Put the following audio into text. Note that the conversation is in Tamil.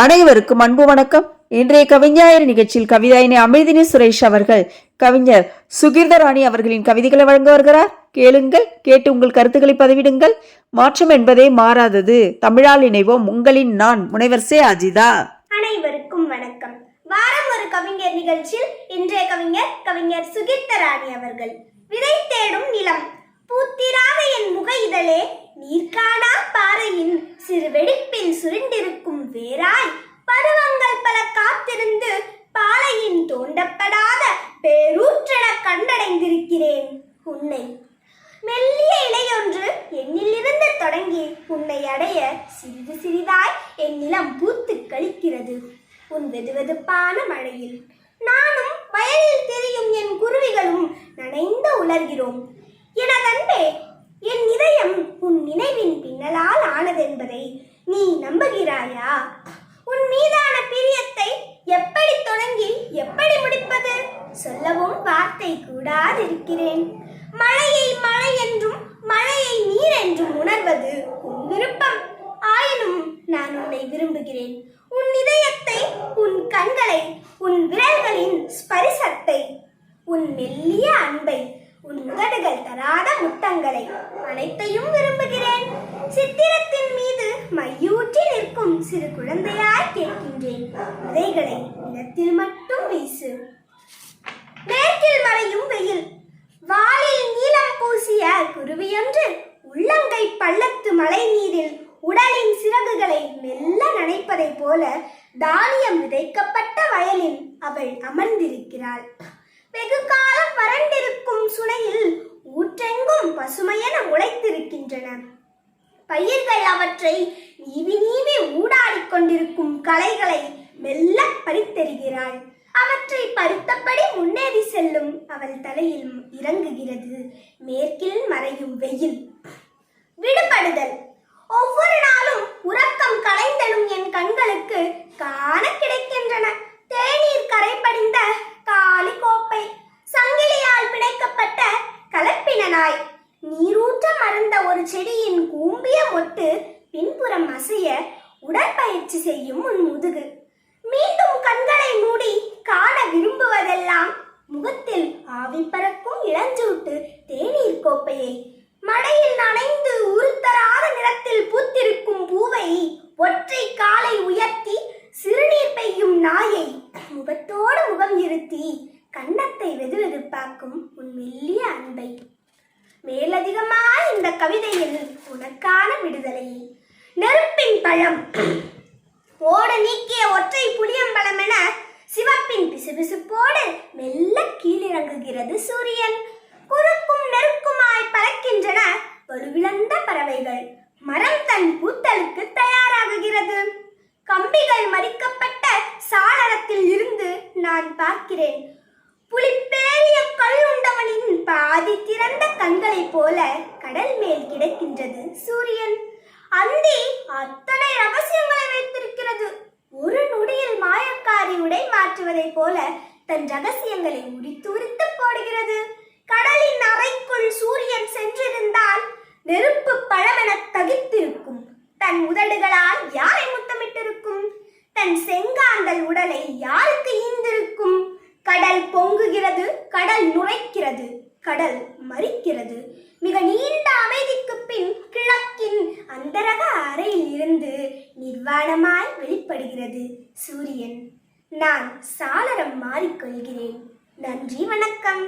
அனைவருக்கும் அன்பு வணக்கம். இன்றைய கவிஞாயிறு நிகழ்ச்சியில் கவிதாயினி அமிர்தினி சுரேஷ் அவர்கள் கவிஞர் சுகீர்தராணி அவர்களின் கவிதைகளை வழங்க வருகிறார். கேளுங்கள் கேட்டு உங்கள் கருத்துக்களை பதிவிடுங்கள். மாற்றம் என்பதே மாறாதது. தமிழால் இணைவோம் உங்களின் நான் முனைவர் சே அஜிதா. அனைவருக்கும் வணக்கம். வாரம் ஒரு கவிஞர் நிகழ்ச்சியில் இன்றைய கவிஞர் கவிஞர் சுகிர்தராணி அவர்கள். விதை தேடும் நிலம் பூத்திராத என் முக இதழே நீர்காணா பாறையின் சிறு நினைக்கிறேன் உன்னை. மெல்லிய இலையொன்று என்னிலிருந்து தொடங்கி உன்னை அடைய சிறிது சிறிதாய் என் நிலம் பூத்து கழிக்கிறது. உன் வெதுவெதுப்பான மழையில் நானும் வயலில் தெரியும் என் குருவிகளும் நனைந்து உலர்கிறோம். எனதன்பே என் இதயம் உன் நினைவின் பின்னலால் ஆனதென்பதை நீ நம்புகிறாயா? வார்த்தை இருக்கிறேன் மழையை மழை என்றும் மழையை நீர் என்றும் உணர்வது உன் விருப்பம். ஆயினும் நான் உன்னை விரும்புகிறேன். உன் இதயத்தை உன் கண்களை உன் விரல்களின் ஸ்பரிசத்தை உன் மெல்லிய அன்பை உன் உதடுகள் தராத முத்தங்களை அனைத்தையும் விரும்புகிறேன். சித்திரத்தின் மீது மையூற்றி நிற்கும் சிறு குழந்தையாய் கேட்கின்றேன். உதைகளை நிலத்தில் மட்டும் வீசு. மேற்கில் மறையும் வெயில். வாலில் நீலம் பூசிய குருவியொன்று உள்ளங்கை பள்ளத்து மழை நீரில் உடலின் சிறகுகளை மெல்ல நனைப்பதைப் போல தானியம் விதைக்கப்பட்ட வயலில் அவள் அமர்ந்திருக்கிறாள். வெகு காலம் வறண்டிருக்கும் சுனையில் ஊற்றெங்கும் பசுமையென உழைத்திருக்கின்றன. பயிர்கள் அவற்றை நீவி நீவி ஊடாடிக் கொண்டிருக்கும் களைகளை மெல்ல பறித்தெறிகிறாள் அவற்றை பருத்தப்படி முன்னேறி செல்லும் அவள் தலையில் இறங்குகிறது. மேற்கில் மறையும் வெயில். விடுபடுதல். ஒவ்வொரு நாளும் உறக்கம் கலைந்தலும் என் கண்களுக்கு காண கிடைக்கின்றன. தேநீர் கரைபடிந்த காலி கோப்பை சங்கிலியால் பிணைக்கப்பட்ட கலப்பின நாய் நீரூற்ற மறந்த ஒரு செடியின் கூம்பிய மொட்டு பின்புறம் அசைய உடற்பயிற்சி செய்யும் உன் முதுகு மீண்டும் கண்களை மூடி காண விரும்புவதெல்லாம் முகத்தில் ஆவி பறக்கும் இளஞ்சூட்டு தேநீர் கோப்பையை. மழையில் நனைந்து உருத்தராத நிறத்தில் பூத்திருக்கும் பூவை ஒற்றை காலை உயர்த்தி சிறுநீர் பெய்யும் நாயை முகத்தோடு முகம் இருத்தி கன்னத்தை வெதுவெதுப்பாக்கும் உன் மெல்லிய அன்பை. மேலதிகமாய் இந்த கவிதையில் உனக்கான விடுதலை. நெருப்பின் பழம். ஓட நீக்கிய ஒற்றை புளியம்பழம் என சிவப்பின் பிசுபிசுப்போடு மெல்ல கீழிறங்குகிறது சூரியன். குறுக்கும் நெருக்குமாய் பறக்கின்றன வலுவிழந்த பறவைகள். மரம் தன் பூத்தலுக்கு தயாராகுகிறது. கம்பிகள் மறிக்கப்பட்ட சாளரத்தில் இருந்து நான் பார்க்கிறேன். புலிப்பேரிய கல்லுண்டவனின் பாதி திறந்த கண்களைப் போல கடல் மேல் கிடக்கின்றது சூரியன். அந்தி அத்தனை ரகசியங்களை வைத்திருக்கிறது. ஒரு நொடியில் மாயக்காரியுடைய உடை போல தன் ரகசியங்களை உரித்துரித்து போடுகிறது. கடலின் அறைக்குள் சூரியன் சென்றிருந்தால் நெருப்பு பழமென தகித்திருக்கும். தன் உதடுகளால் யாரை முத்தமிட்டிருக்கும்? தன் செங்காந்தல் உடலை யாருக்கு ஈந்திருக்கும்? கடல் பொங்குகிறது கடல் நுழைக்கிறது கடல் மறிக்கிறது. மிக நீண்ட அமைதிக்கு பின் கிழக்கின் அந்தரக அறையில் இருந்து நிர்வாணமாய் வெளிப்படுகிறது சூரியன். நான் சாளரம் மாறிக்கொள்கிறேன் நன்றி வணக்கம்.